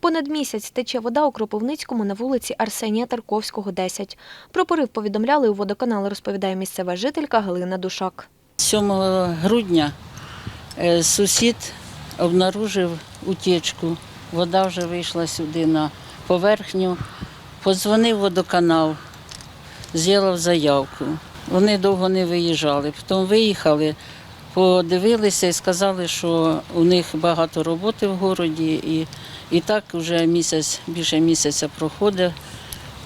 Понад місяць тече вода у Кропивницькому на вулиці Арсенія Тарковського, 10. Про порив повідомляли у водоканал, розповідає місцева жителька Галина Душак. 7 грудня е, сусід обнаружив утічку. Вода вже вийшла сюди на поверхню. Подзвонив водоканал, зробив заявку. Вони довго не виїжджали. Потім виїхали, подивилися і сказали, що у них багато роботи в городі. І, і так вже місяць, більше місяця проходить,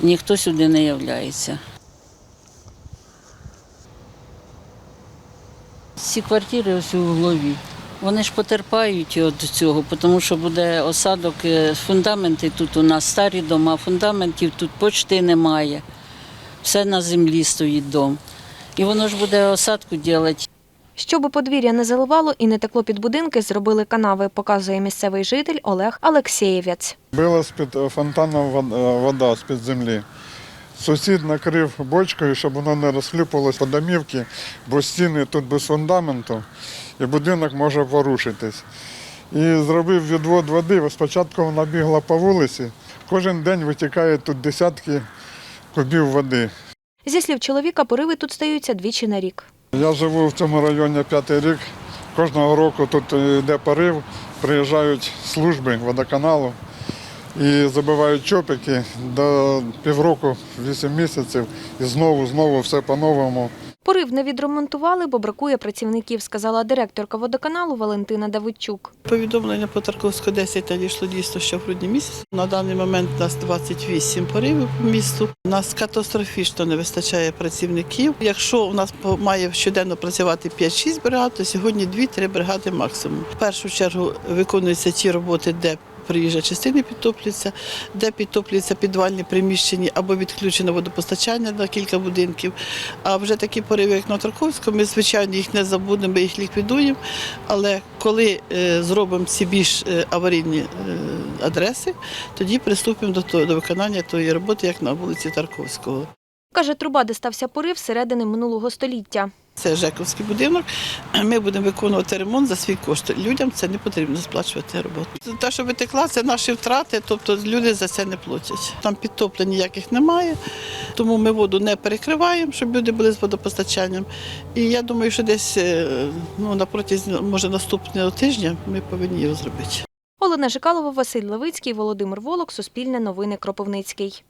ніхто сюди не являється. Ці квартири ось у голові. Вони ж потерпають від цього, тому що буде осадок, е, фундаменти тут у нас старі дома, фундаментів тут почти немає. Все на землі стоїть дом. І воно ж буде осадку робити. Щоби подвір'я не заливало і не текло під будинки, зробили канави, показує місцевий житель Олег Алексєєвець. Била з-під е, фонтану е, вода з-під землі. Сусід накрив бочкою, щоб воно не розхлюпалось по домівці, бо стіни тут без фундаменту і будинок може порушитись. І зробив відвод води. Спочатку вона бігла по вулиці. Кожен день витікає тут десятки кубів води. Зі слів чоловіка, пориви тут стаються двічі на рік. Я живу в цьому районі п'ятий рік. Кожного року тут йде порив, приїжджають служби водоканалу і забивають чопики до півроку, вісім місяців, і знову, знову все по-новому. Порив не відремонтували, бо бракує працівників, сказала директорка водоканалу Валентина Давидчук. Повідомлення по Тарковську 10 надійшло дійсно ще в грудні місяці. На даний момент у нас 28 поривів по місту. У нас катастрофічно не вистачає працівників. Якщо у нас має щоденно працювати 5-6 бригад, то сьогодні 2-3 бригади максимум. В першу чергу виконуються ті роботи, де Приїжджа частини підтоплюються, де підтоплюються підвальні приміщення або відключено водопостачання на кілька будинків. А вже такі пориви, як на Тарковському, ми, звичайно, їх не забудемо, ми їх ліквідуємо. Але коли е, зробимо ці більш е, аварійні е, адреси, тоді приступимо до, того, до виконання тої роботи, як на вулиці Тарковського. Каже, труба, де стався порив середини минулого століття. Це Жековський будинок. Ми будемо виконувати ремонт за свій кошт. Людям це не потрібно сплачувати роботу. Те, що витекла, це наші втрати, тобто люди за це не платять. Там підтоплень ніяких немає, тому ми воду не перекриваємо, щоб люди були з водопостачанням. І я думаю, що десь е, ну, на протязі, може, наступного тижня ми повинні його зробити. Олена Жикалова, Василь Левицький, Володимир Волок, Суспільне новини Кропивницький.